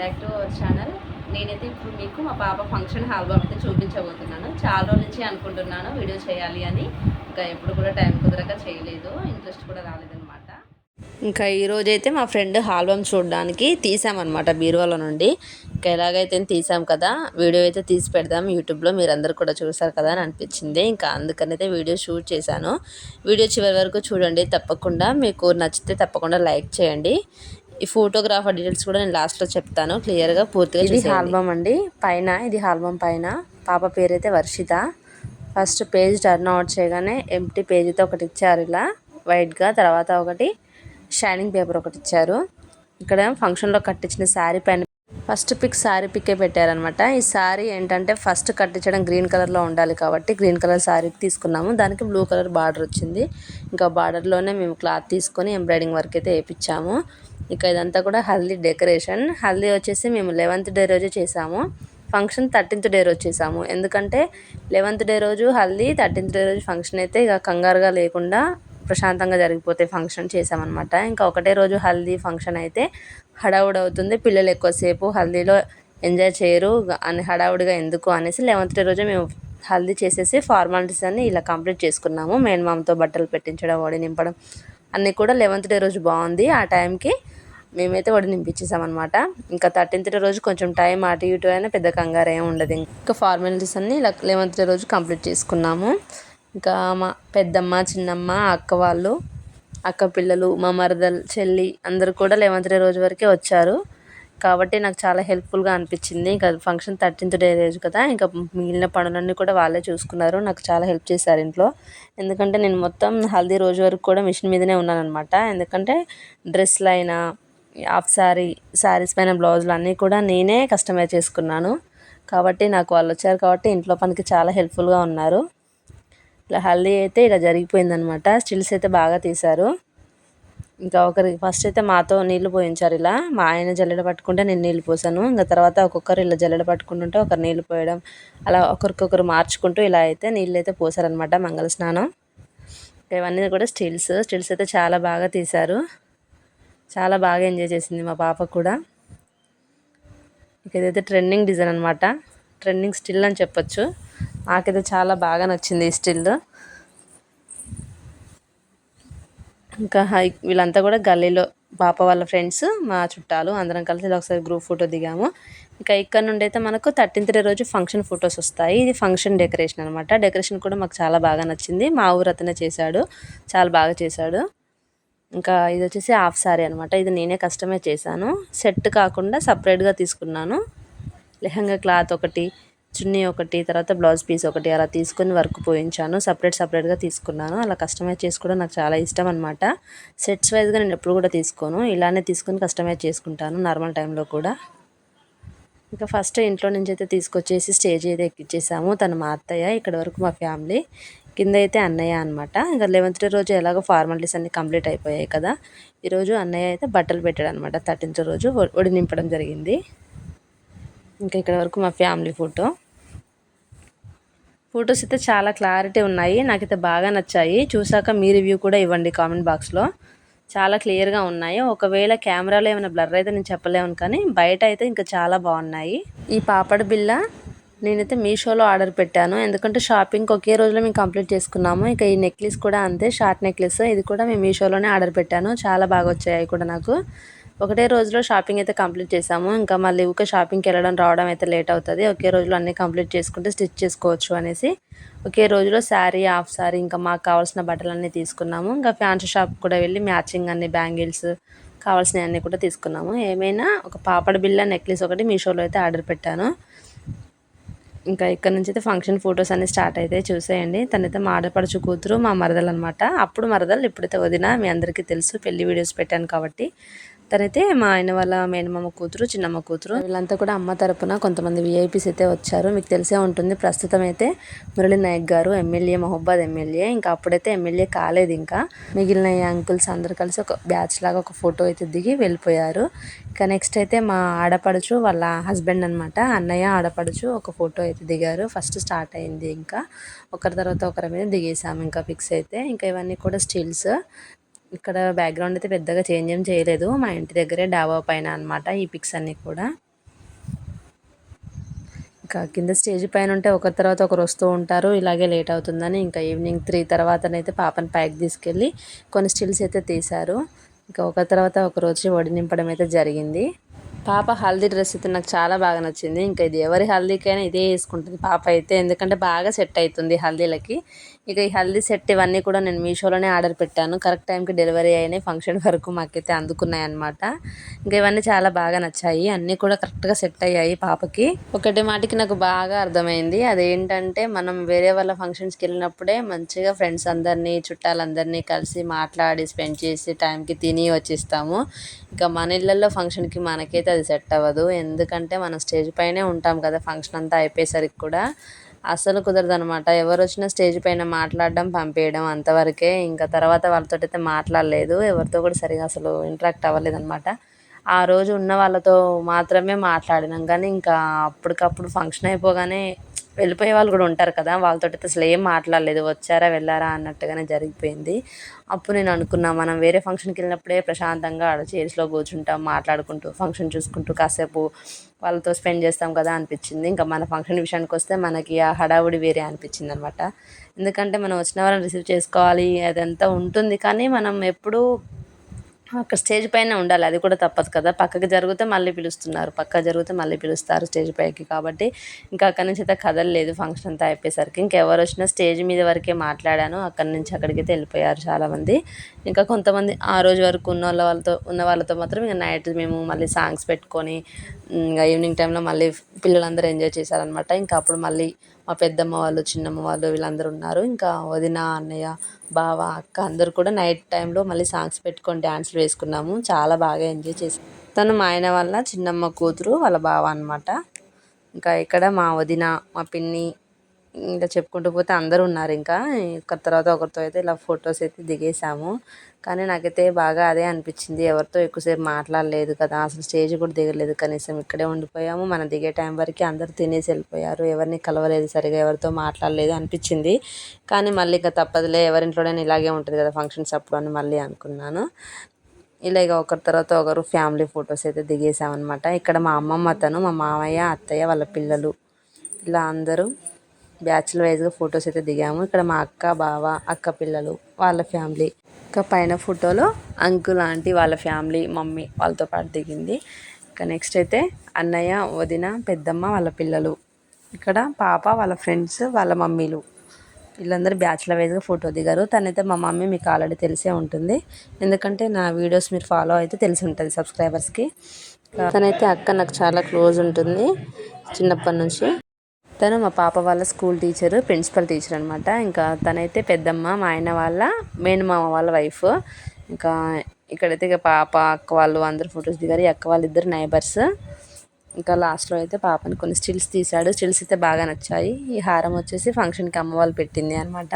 Back to our channel. నేనైతే ఇప్పుడు మీకు మా పాప ఫంక్షన్ ఆల్బమ్ అయితే చూపించబోతున్నాను. చాలా రోజుల నుంచి అనుకుంటున్నాను వీడియో చేయాలి అని. ఇంకా ఎప్పుడు కూడా టైం కుదరక చేయలేదు. ఇంట్రెస్ట్ కూడా రాలేదనమాట ఇంకా ఈరోజైతే మా ఫ్రెండ్ ఆల్బమ్ చూడడానికి తీసామన్నమాట బీరువాలో నుండి. ఇంకా ఎలాగైతే తీసాం కదా వీడియో అయితే తీసి పెడదాం. యూట్యూబ్లో మీరందరూ కూడా చూసారు కదా అని అనిపించింది. ఇంకా అందుకని అయితే వీడియో షూట్ చేశాను. వీడియో చివరి వరకు చూడండి తప్పకుండా. మీకు నచ్చితే తప్పకుండా లైక్ చేయండి. ఈ ఫోటోగ్రాఫర్ డీటెయిల్స్ కూడా నేను లాస్ట్లో చెప్తాను. క్లియర్గా పూర్తిగా ఇది ఆల్బమ్ అండి. పైన ఇది ఆల్బమ్ పైన. పాప పేరు అయితే Varshitha. First page turn out చేయగానే ఎంటీ పేజీతో ఒకటి ఇచ్చారు ఇలా. వైట్గా తర్వాత ఒకటి షైనింగ్ పేపర్ ఒకటి ఇచ్చారు. ఇక్కడ ఫంక్షన్లో కట్టించిన శారీ పైన ఫస్ట్ పిక్ శారీ పిక్కే పెట్టారనమాట ఈ శారీ ఏంటంటే ఫస్ట్ కట్టించడం గ్రీన్ కలర్లో ఉండాలి కాబట్టి గ్రీన్ కలర్ శారీ తీసుకున్నాము. దానికి బ్లూ కలర్ బార్డర్ వచ్చింది. ఇంకా బార్డర్లోనే మేము క్లాత్ తీసుకొని ఎంబ్రాయిడింగ్ వర్క్ అయితే వేయించాము. ఇక ఇదంతా కూడా హల్దీ డెకరేషన్. హల్దీ వచ్చేసి మేము లెవెంత్ డే రోజు చేసాము. ఫంక్షన్ థర్టీన్త్ డే రోజు చేసాము. ఎందుకంటే లెవెంత్ డే రోజు హల్దీ థర్టీన్త్ డే రోజు ఫంక్షన్ అయితే ఇక కంగారుగా లేకుండా ప్రశాంతంగా జరిగిపోతే ఫంక్షన్ చేసామన్నమాట. ఇంకా ఒకటే రోజు హల్దీ ఫంక్షన్ అయితే హడావుడి అవుతుంది. పిల్లలు ఎక్కువసేపు హల్దీలో ఎంజాయ్ చేయరు. అని హడావుడిగా ఎందుకు అనేసి లెవెంత్ డే రోజు మేము హల్దీ చేసేసి ఫార్మాలిటీస్ అన్ని ఇలా కంప్లీట్ చేసుకున్నాము. మేనమామతో మామతో బట్టలు పెట్టించడం వడి నింపడం అన్నీ కూడా లెవెంత్ డే రోజు బాగుంది. ఆ టైంకి మేమైతే వడి నింపించేసామన్నమాట. ఇంకా థర్టీన్త్ డే రోజు కొంచెం టైం అటు ఇటు అయినా పెద్ద కంగారు ఏమి ఉండదు. ఇంకా ఫార్మాలిటీస్ అన్ని ఇలా లెవెన్త్ డే రోజు కంప్లీట్ చేసుకున్నాము. ఇంకా మా పెద్దమ్మ చిన్నమ్మ అక్క వాళ్ళు అక్క పిల్లలు మా మరదలు చెల్లి అందరూ కూడా లెవెన్త్ డే రోజు వరకే వచ్చారు. కాబట్టి నాకు చాలా హెల్ప్ఫుల్గా అనిపించింది. ఇంకా ఫంక్షన్ థర్టీన్త్ డే రోజు కదా ఇంకా మిగిలిన పనులన్నీ కూడా వాళ్ళే చూసుకున్నారు. నాకు చాలా హెల్ప్ చేశారు ఇంట్లో. ఎందుకంటే నేను మొత్తం హల్దీ రోజు వరకు కూడా మిషన్ మీదనే ఉన్నాను అనమాట ఎందుకంటే డ్రెస్లు అయినా హాఫ్ శారీ శారీస్ పైన బ్లౌజులు అన్నీ కూడా నేనే కస్టమైజ్ చేసుకున్నాను. కాబట్టి నాకు వాళ్ళు వచ్చారు కాబట్టి ఇంట్లో పనికి చాలా హెల్ప్ఫుల్గా ఉన్నారు. ఇలా హల్దీ అయితే ఇలా జరిగిపోయిందనమాట. స్టిల్స్ అయితే బాగా తీశారు. ఇంకా ఒకరికి ఫస్ట్ అయితే మాతో నీళ్ళు పోయించారు ఇలా. మా ఆయన జల్లెడ పట్టుకుంటే నేను నీళ్ళు పోసాను. ఇంకా తర్వాత ఒక్కొక్కరు ఇలా జల్లెడ పట్టుకుంటుంటే ఒకరు నీళ్ళు పోయడం అలా ఒకరికొకరు మార్చుకుంటూ ఇలా అయితే నీళ్ళు అయితే పోసారనమాట మంగళ స్నానం. ఇవన్నీ కూడా స్టిల్స్ స్టిల్స్ అయితే చాలా బాగా తీశారు. చాలా బాగా ఎంజాయ్ చేసింది మా పాప కూడా. ఇక ఇదైతే ట్రెండింగ్ డిజైన్ అనమాట ట్రెండింగ్ స్టిల్ అని చెప్పొచ్చు. నాకైతే చాలా బాగా నచ్చింది ఈ స్టిల్ ఇంకా హై వీళ్ళంతా కూడా గల్లీలో పాప వాళ్ళ ఫ్రెండ్స్ మా చుట్టాలు అందరం కలిసి ఒకసారి గ్రూప్ ఫోటో దిగాము. ఇంకా ఇక్కడ నుండి అయితే మనకు థర్టీన్త్ డే రోజు ఫంక్షన్ ఫొటోస్ వస్తాయి. ఇది ఫంక్షన్ డెకరేషన్ అనమాట డెకరేషన్ కూడా మాకు చాలా బాగా నచ్చింది. మా ఊరు అతనే చేశాడు. చాలా బాగా చేశాడు. ఇంకా ఇది వచ్చేసి హాఫ్ సారీ అనమాట ఇది నేనే కస్టమైజ్ చేశాను. సెట్ కాకుండా సపరేట్గా తీసుకున్నాను. లెహంగా క్లాత్ ఒకటి చున్నీ ఒకటి తర్వాత బ్లౌజ్ పీస్ ఒకటి అలా తీసుకొని వర్క్ పోయించాను. సపరేట్ సపరేట్గా తీసుకున్నాను. అలా కస్టమైజ్ చేసుకోవడం నాకు చాలా ఇష్టం అనమాట సెట్స్ వైజ్గా నేను ఎప్పుడు కూడా తీసుకోను. ఇలానే తీసుకొని కస్టమైజ్ చేసుకుంటాను నార్మల్ టైంలో కూడా. ఇంకా ఫస్ట్ ఇంట్లో నుంచి అయితే తీసుకొచ్చేసి స్టేజ్ అయితే ఎక్కిచ్చేసాము. తను మా అత్తయ్య ఇక్కడ వరకు మా ఫ్యామిలీ కింద అయితే అన్నయ్య అనమాట ఇంకా లెవెన్త్ డే రోజు ఎలాగో ఫార్మాలిటీస్ అన్నీ కంప్లీట్ అయిపోయాయి కదా. ఈరోజు అన్నయ్య అయితే బట్టలు పెట్టాడు అనమాట థర్టీన్త్ రోజు ఒడి నింపడం జరిగింది. ఇంకా ఇక్కడ వరకు మా ఫ్యామిలీ ఫోటో ఫొటోస్ అయితే చాలా క్లారిటీ ఉన్నాయి. నాకైతే బాగా నచ్చాయి. చూసాక మీ రివ్యూ కూడా ఇవ్వండి కామెంట్ బాక్స్లో చాలా క్లియర్గా ఉన్నాయి. ఒకవేళ కెమెరాలో ఏమైనా బ్లర్ అయితే నేను చెప్పలేము కానీ బయట అయితే ఇంకా చాలా బాగున్నాయి. ఈ పాపడ బిళ్ళ నేనైతే మీషోలో ఆర్డర్ పెట్టాను. ఎందుకంటే షాపింగ్ ఒకే రోజులో మేము కంప్లీట్ చేసుకున్నాము. ఇక ఈ నెక్లెస్ కూడా అంతే షార్ట్ నెక్లెస్. ఇది కూడా మేము మీషోలోనే ఆర్డర్ పెట్టాను. చాలా బాగా వచ్చాయి కూడా నాకు. ఒకటే రోజులో షాపింగ్ అయితే కంప్లీట్ చేసాము ఇంకా మళ్ళీ ఊకే షాపింగ్కి వెళ్ళడం రావడం అయితే లేట్ అవుతుంది. ఒకే రోజులో అన్నీ కంప్లీట్ చేసుకుంటే స్టిచ్ చేసుకోవచ్చు అనేసి ఒకే రోజులో శారీ హాఫ్ శారీ ఇంకా మాకు కావాల్సిన బట్టలన్నీ తీసుకున్నాము. ఇంకా ఫ్యాన్సీ షాప్ కూడా వెళ్ళి మ్యాచింగ్ అన్ని బ్యాంగిల్స్ కావాల్సినవి అన్నీ కూడా తీసుకున్నాము. ఏమైనా ఒక పాపడ బిల్ల నెక్లెస్ ఒకటి మీషోలో అయితే ఆర్డర్ పెట్టాను. ఇంకా ఇక్కడ నుంచి అయితే ఫంక్షన్ ఫొటోస్ అన్ని స్టార్ట్ అయితే చూసేయండి. తనైతే మా ఆడపడుచు కూతురు మా మరదలు అనమాట అప్పుడు మరదలు ఇప్పుడైతే వదిన మీ అందరికీ తెలుసు పెళ్ళి వీడియోస్ పెట్టాను కాబట్టి. తనైతే మా ఆయన వాళ్ళ మేనమామ కూతురు చిన్నమ్మ కూతురు. వీళ్ళంతా కూడా అమ్మ తరపున కొంతమంది విఐపీస్ అయితే వచ్చారు. మీకు తెలిసే ఉంటుంది ప్రస్తుతం అయితే మురళి నాయక్ గారు ఎమ్మెల్యే మహబాద్ ఎమ్మెల్యే ఇంకా అప్పుడైతే ఎమ్మెల్యే కాలేదు ఇంకా. మిగిలిన అంకుల్స్ అందరు కలిసి ఒక బ్యాచ్ లాగా ఒక ఫోటో అయితే దిగి వెళ్ళిపోయారు. ఇంకా నెక్స్ట్ అయితే మా ఆడపడుచు వాళ్ళ హస్బెండ్ అనమాట అన్నయ్య ఆడపడుచు ఒక ఫోటో అయితే దిగారు. ఫస్ట్ స్టార్ట్ అయింది ఇంకా. ఒకరి తర్వాత ఒకరి మీద దిగేసాము ఇంకా ఫిక్స్ అయితే. ఇంకా ఇవన్నీ కూడా స్టిల్స్. ఇక్కడ బ్యాక్గ్రౌండ్ అయితే పెద్దగా చేంజ్ ఏం చేయలేదు. మా ఇంటి దగ్గరే డాబా పైన అనమాట ఈ పిక్స్ అన్నీ కూడా. ఇంకా కింద స్టేజ్ పైన ఉంటే ఒకరి తర్వాత ఒకరు వస్తూ ఉంటారు. ఇలాగే లేట్ అవుతుందని ఇంకా ఈవినింగ్ త్రీ తర్వాతనైతే పాపని పైకి తీసుకెళ్ళి కొన్ని స్టిల్స్ అయితే తీశారు. ఇంకా ఒకరి తర్వాత ఒకరు వచ్చి వడి నింపడం అయితే జరిగింది. పాప హల్దీ డ్రెస్ అయితే నాకు చాలా బాగా నచ్చింది. ఇంకా ఇది ఎవరి హల్దీకైనా ఇదే వేసుకుంటుంది పాప అయితే. ఎందుకంటే బాగా సెట్ అవుతుంది హల్దీలకి. ఇక ఈ హల్దీ సెట్ ఇవన్నీ కూడా నేను మీషోలోనే ఆర్డర్ పెట్టాను. కరెక్ట్ టైంకి డెలివరీ అయినాయి. ఫంక్షన్ వరకు మాకైతే అందుకున్నాయి అనమాట ఇంకా ఇవన్నీ చాలా బాగా నచ్చాయి. అన్నీ కూడా కరెక్ట్గా సెట్ అయ్యాయి పాపకి. ఒకటి మాటికి నాకు బాగా అర్థమైంది. అదేంటంటే మనం వేరే వాళ్ళ ఫంక్షన్స్కి వెళ్ళినప్పుడే మంచిగా ఫ్రెండ్స్ అందరినీ చుట్టాలందరినీ కలిసి మాట్లాడి స్పెండ్ చేసి టైంకి తిని వచ్చిస్తాము. ఇంకా మన ఇళ్ళల్లో ఫంక్షన్కి మనకైతే అది సెట్ అవ్వదు. ఎందుకంటే మనం స్టేజ్ పైనే ఉంటాం కదా ఫంక్షన్ అంతా అయిపోయేసరికి కూడా. అస్సలు కుదరదు అనమాట ఎవరు వచ్చినా స్టేజ్ పైన మాట్లాడడం పంపేయడం అంతవరకే. ఇంకా తర్వాత వాళ్ళతో అయితే మాట్లాడలేదు. ఎవరితో కూడా సరిగా అసలు ఇంటరాక్ట్ అవ్వలేదు అనమాట ఆ రోజు ఉన్న వాళ్ళతో మాత్రమే మాట్లాడినాం. కానీ ఇంకా అప్పటికప్పుడు ఫంక్షన్ అయిపోగానే వెళ్ళిపోయే వాళ్ళు కూడా ఉంటారు కదా వాళ్ళతో అయితే అసలు ఏం మాట్లాడలేదు వచ్చారా వెళ్ళారా అన్నట్టుగానే జరిగిపోయింది. అప్పుడు నేను అనుకున్నా మనం వేరే ఫంక్షన్కి వెళ్ళినప్పుడే ప్రశాంతంగా ఆడ చైర్స్లో కూర్చుంటాం మాట్లాడుకుంటూ ఫంక్షన్ చూసుకుంటూ కాసేపు వాళ్ళతో స్పెండ్ చేస్తాం కదా అనిపించింది. ఇంకా మన ఫంక్షన్ విషయానికి వస్తే మనకి ఆ హడావుడి వేరే అనిపించింది అనమాట ఎందుకంటే మనం వచ్చిన వాళ్ళని రిసీవ్ చేసుకోవాలి అదంతా ఉంటుంది. కానీ మనం ఎప్పుడూ అక్కడ స్టేజ్ పైన ఉండాలి. అది కూడా తప్పదు కదా. పక్కకి జరిగితే మళ్ళీ పిలుస్తున్నారు. పక్క జరిగితే మళ్ళీ పిలుస్తారు స్టేజ్ పైకి కాబట్టి. ఇంకా అక్కడి నుంచి అయితే కదలలేదు ఫంక్షన్ అంతా అయిపోయేసరికి. ఇంకెవరు వచ్చినా స్టేజ్ మీద వరకే మాట్లాడాను. అక్కడి నుంచి అక్కడికి అయితే వెళ్ళిపోయారు చాలామంది. ఇంకా కొంతమంది ఆ రోజు వరకు ఉన్న వాళ్ళ వాళ్ళతో ఉన్న వాళ్ళతో మాత్రం ఇంకా నైట్ మేము మళ్ళీ సాంగ్స్ పెట్టుకొని ఇంకా ఈవినింగ్ టైంలో మళ్ళీ పిల్లలందరూ ఎంజాయ్ చేశారనమాట ఇంకా అప్పుడు మళ్ళీ మా పెద్దమ్మ వాళ్ళు చిన్నమ్మ వాళ్ళు వీళ్ళందరూ ఉన్నారు. ఇంకా వదిన అన్నయ్య బావ అక్క అందరు కూడా నైట్ టైంలో మళ్ళీ సాంగ్స్ పెట్టుకొని డ్యాన్స్లు వేసుకున్నాము. చాలా బాగా ఎంజాయ్ చేసాం. తను మా ఆయన వాళ్ళ చిన్నమ్మ కూతురు వాళ్ళ బావ అనమాట ఇంకా ఇక్కడ మా వదిన మా పిన్ని ఇంకా చెప్పుకుంటూ పోతే అందరూ ఉన్నారు ఇంకా. ఒకరి తర్వాత ఒకరితో అయితే ఇలా ఫొటోస్ అయితే దిగేసాము కానీ నాకైతే బాగా అదే అనిపించింది. ఎవరితో ఎక్కువసేపు మాట్లాడలేదు కదా. అసలు స్టేజ్ కూడా దిగలేదు. కనీసం ఇక్కడే ఉండిపోయాము. మనం దిగే టైం వరకు అందరు తినేసి వెళ్ళిపోయారు. ఎవరిని కలవలేదు సరిగా ఎవరితో మాట్లాడలేదు అనిపించింది. కానీ మళ్ళీ ఇంకా తప్పదులే. ఎవరింట్లోనే ఇలాగే ఉంటుంది కదా ఫంక్షన్స్ అప్పుడు అని మళ్ళీ అనుకున్నాను. ఇలా ఇక ఒకరి తర్వాత ఒకరు ఫ్యామిలీ ఫొటోస్ అయితే దిగేసామన్నమాట ఇక్కడ మా అమ్మమ్మ అతను మా మామయ్య అత్తయ్య వాళ్ళ పిల్లలు. ఇలా అందరూ బ్యాచ్ల వైజ్గా ఫొటోస్ అయితే దిగాము. ఇక్కడ మా అక్క బావ అక్క పిల్లలు వాళ్ళ ఫ్యామిలీ. ఇంకా పైన ఫోటోలో అంకుల్ ఆంటీ వాళ్ళ ఫ్యామిలీ మమ్మీ వాళ్ళతో పాటు దిగింది. ఇంకా నెక్స్ట్ అయితే అన్నయ్య వదిన పెద్దమ్మ వాళ్ళ పిల్లలు. ఇక్కడ పాప వాళ్ళ ఫ్రెండ్స్ వాళ్ళ మమ్మీలు. వీళ్ళందరూ బ్యాచ్లర్ వైజ్గా ఫోటో దిగారు. తనైతే మా మమ్మీ మీకు ఆల్రెడీ తెలిసే ఉంటుంది. ఎందుకంటే నా వీడియోస్ మీరు ఫాలో అయితే తెలిసి ఉంటుంది సబ్స్క్రైబర్స్కి. తనైతే అక్క నాకు చాలా క్లోజ్ ఉంటుంది చిన్నప్పటి నుంచి. తను మా పాప వాళ్ళ స్కూల్ టీచరు ప్రిన్సిపల్ టీచర్ అనమాట ఇంకా తనైతే పెద్దమ్మ మా ఆయన వాళ్ళ మేనమామ వాళ్ళ వైఫ్. ఇంకా ఇక్కడైతే ఇక పాప అక్క వాళ్ళు అందరు ఫొటోస్ దిగారు. అక్క వాళ్ళు ఇద్దరు నైబర్స్. ఇంకా లాస్ట్లో అయితే పాపని కొన్ని స్టిల్స్ తీశాడు. స్టిల్స్ అయితే బాగా నచ్చాయి. ఈ హారం వచ్చేసి ఫంక్షన్కి అమ్మ వాళ్ళు పెట్టింది అనమాట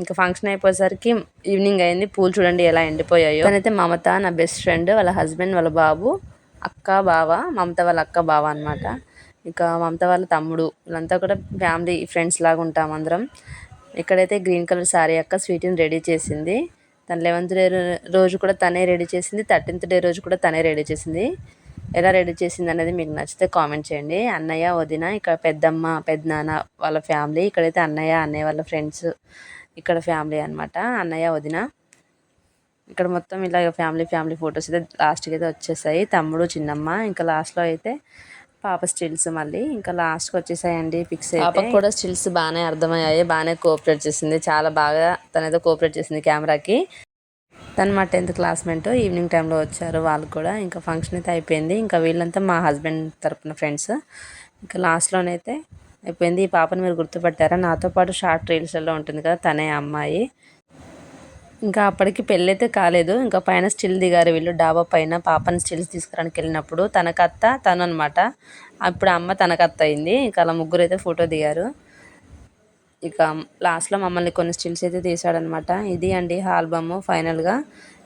ఇంకా ఫంక్షన్ అయిపోయేసరికి ఈవినింగ్ అయింది. పూలు చూడండి ఎలా ఎండిపోయాయో. తనైతే మమత నా బెస్ట్ ఫ్రెండ్ వాళ్ళ హస్బెండ్ వాళ్ళ బాబు అక్క బావ మమత వాళ్ళ అక్క బావ అనమాట ఇక మమత వాళ్ళ తమ్ముడు వీళ్ళంతా కూడా ఫ్యామిలీ ఫ్రెండ్స్ లాగా ఉంటాం అందరం. ఇక్కడైతే గ్రీన్ కలర్ శారీ అక్క స్వీట్ని రెడీ చేసింది. తన లెవెన్త్ డే రోజు కూడా తనే రెడీ చేసింది. థర్టీన్త్ డే రోజు కూడా తనే రెడీ చేసింది. ఎలా రెడీ చేసింది అనేది మీకు నచ్చితే కామెంట్ చేయండి. అన్నయ్య వదిన ఇక్కడ పెద్దమ్మ పెద్దనాన్న వాళ్ళ ఫ్యామిలీ ఇక్కడైతే అన్నయ్య అన్నయ్య వాళ్ళ ఫ్రెండ్స్ ఇక్కడ ఫ్యామిలీ అనమాట అన్నయ్య వదిన. ఇక్కడ మొత్తం ఇలా ఫ్యామిలీ ఫ్యామిలీ ఫొటోస్ అయితే లాస్ట్కి అయితే వచ్చేసాయి. తమ్ముడు చిన్నమ్మ ఇంకా లాస్ట్లో అయితే పాప స్టిల్స్ మళ్ళీ ఇంకా లాస్ట్కి వచ్చేసాయండి ఫిక్స్ అయితే. పాపకు కూడా స్టిల్స్ బాగానే అర్థమయ్యాయి బాగానే కోఆపరేట్ చేసింది చాలా బాగా తనైతే కోఆపరేట్ చేసింది కెమెరాకి తను మా టెన్త్ క్లాస్మేట్ ఈవినింగ్ టైంలో వచ్చారు వాళ్ళు కూడా ఇంకా ఫంక్షన్ అయితే అయిపోయింది. ఇంకా వీళ్ళంతా మా హస్బెండ్ తరపున ఫ్రెండ్స్ ఇంకా లాస్ట్లోనైతే అయిపోయింది. ఈ పాపను మీరు గుర్తుపట్టారా? నాతో పాటు షార్ట్ రీల్స్లో ఉంటుంది కదా తనే అమ్మాయి. ఇంకా అప్పటికి పెళ్ళైతే కాలేదు. ఇంకా పైన స్టిల్ దిగారు వీళ్ళు. డాబా పైన పాపని స్టిల్స్ తీసుకురానికి వెళ్ళినప్పుడు తనకత్త తను అనమాట అప్పుడు అమ్మ తనకత్త అయింది. ఇంకా అలా ముగ్గురు అయితే ఫోటో దిగారు. ఇక లాస్ట్లో మమ్మల్ని కొన్ని స్టిల్స్ అయితే తీసాడనమాట ఇది అండి ఆల్బమ్ ఫైనల్గా.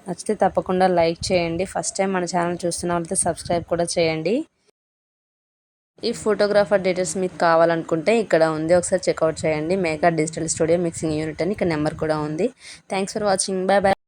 నచ్చితే తప్పకుండా లైక్ చేయండి. ఫస్ట్ టైం మన ఛానల్ చూస్తున్న వాళ్ళతో సబ్స్క్రైబ్ కూడా చేయండి. ఈ ఫోటోగ్రాఫర్ డీటెయిల్స్ మీకు కావాలనుకుంటే ఇక్కడ ఉంది. ఒకసారి చెక్అవుట్ చేయండి. Meka digital studio mixing unit అని. ఇక్కడ నెంబర్ కూడా ఉంది. Thanks for watching bye bye